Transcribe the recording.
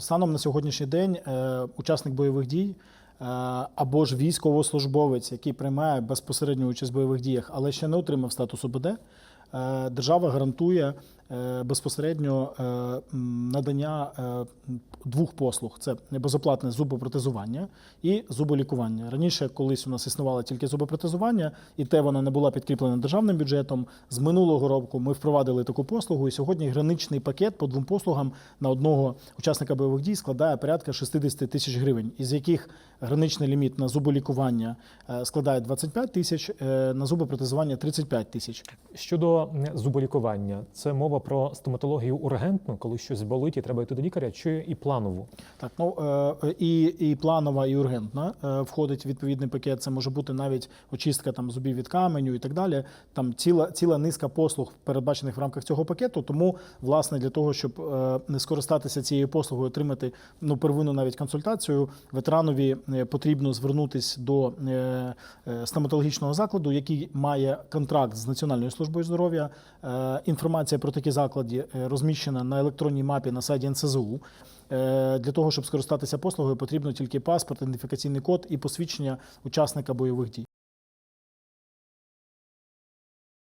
станом на сьогоднішній день е, учасник бойових дій е, або ж військовослужбовець, який приймає безпосередню участь в бойових діях, але ще не отримав статус ОБД, держава гарантує е, безпосередньо е, надання е, двох послуг: це безоплатне зубопротезування і зуболікування. Раніше колись у нас існувало тільки зубопротезування, і те воно не було підкріплено державним бюджетом. З минулого року ми впровадили таку послугу, і сьогодні граничний пакет по двом послугам на одного учасника бойових дій складає порядка 60 тисяч гривень, із яких граничний ліміт на зуболікування е, складає 25 тисяч, е, на зубопротезування 35 тисяч. Щодо м, зуболікування, це мова про стоматологію ургентну, коли щось болить і треба йти до лікаря, чи і планову? Так, ну е, і, і планова, і ургентна е, входить в відповідний пакет. Це може бути навіть очистка там зубів від каменю і так далі. Там ціла ціла низка послуг передбачених в рамках цього пакету. Тому, власне, для того, щоб е, не скористатися цією послугою, отримати ну первинну навіть консультацію, ветеранові потрібно звернутися до стоматологічного закладу, який має контракт з Національною службою здоров'я. Е, Інформація про такі заклади е, розміщена на електронній мапі на сайті НСЗУ. Е, Для того, щоб скористатися послугою, потрібно тільки паспорт, ідентифікаційний код і посвідчення учасника бойових дій.